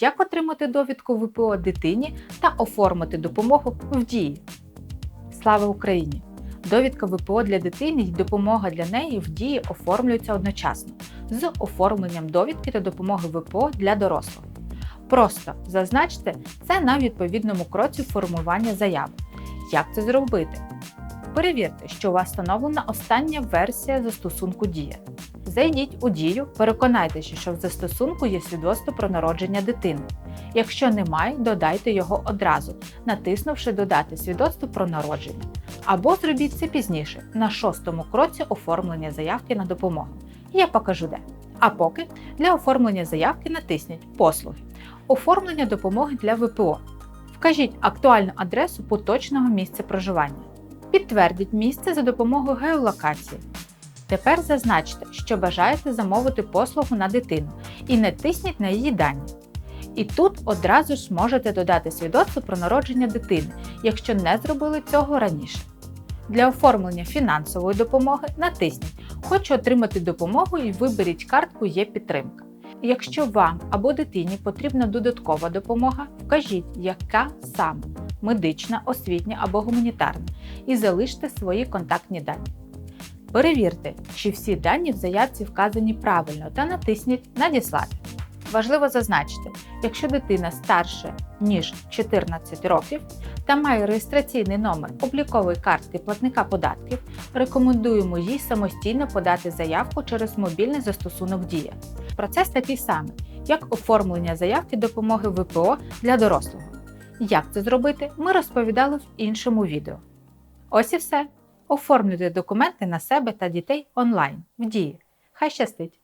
Як отримати довідку ВПО дитині та оформити допомогу в дії? Слава Україні! Довідка ВПО для дитини й допомога для неї в дії оформлюються одночасно з оформленням довідки та допомоги ВПО для дорослих. Просто зазначте це на відповідному кроці формування заяви. Як це зробити? Перевірте, що у вас встановлена остання версія застосунку Дія. Зайдіть у дію, переконайтеся, що в застосунку є свідоцтво про народження дитини. Якщо немає, додайте його одразу, натиснувши Додати свідоцтво про народження. Або зробіть це пізніше, на шостому кроці оформлення заявки на допомогу. Я покажу де. А поки для оформлення заявки натисніть Послуги. Оформлення допомоги для ВПО. Вкажіть актуальну адресу поточного місця проживання. Підтвердіть місце за допомогою геолокації. Тепер зазначте, що бажаєте замовити послугу на дитину і натисніть на її дані. І тут одразу ж можете додати свідоцтво про народження дитини, якщо не зробили цього раніше. Для оформлення фінансової допомоги натисніть Хочу отримати допомогу і виберіть картку Є підтримка. Якщо вам або дитині потрібна додаткова допомога, вкажіть, яка саме медична, освітня або гуманітарна, і залиште свої контактні дані. Перевірте, чи всі дані в заявці вказані правильно та натисніть Надіслати. Важливо зазначити, якщо дитина старше ніж 14 років та має реєстраційний номер облікової картки платника податків, рекомендуємо їй самостійно подати заявку через мобільний застосунок Дія. Процес такий самий, як оформлення заявки допомоги ВПО для дорослого. Як це зробити, ми розповідали в іншому відео. Ось і все. Оформлюйте документи на себе та дітей онлайн в Дії. Хай щастить!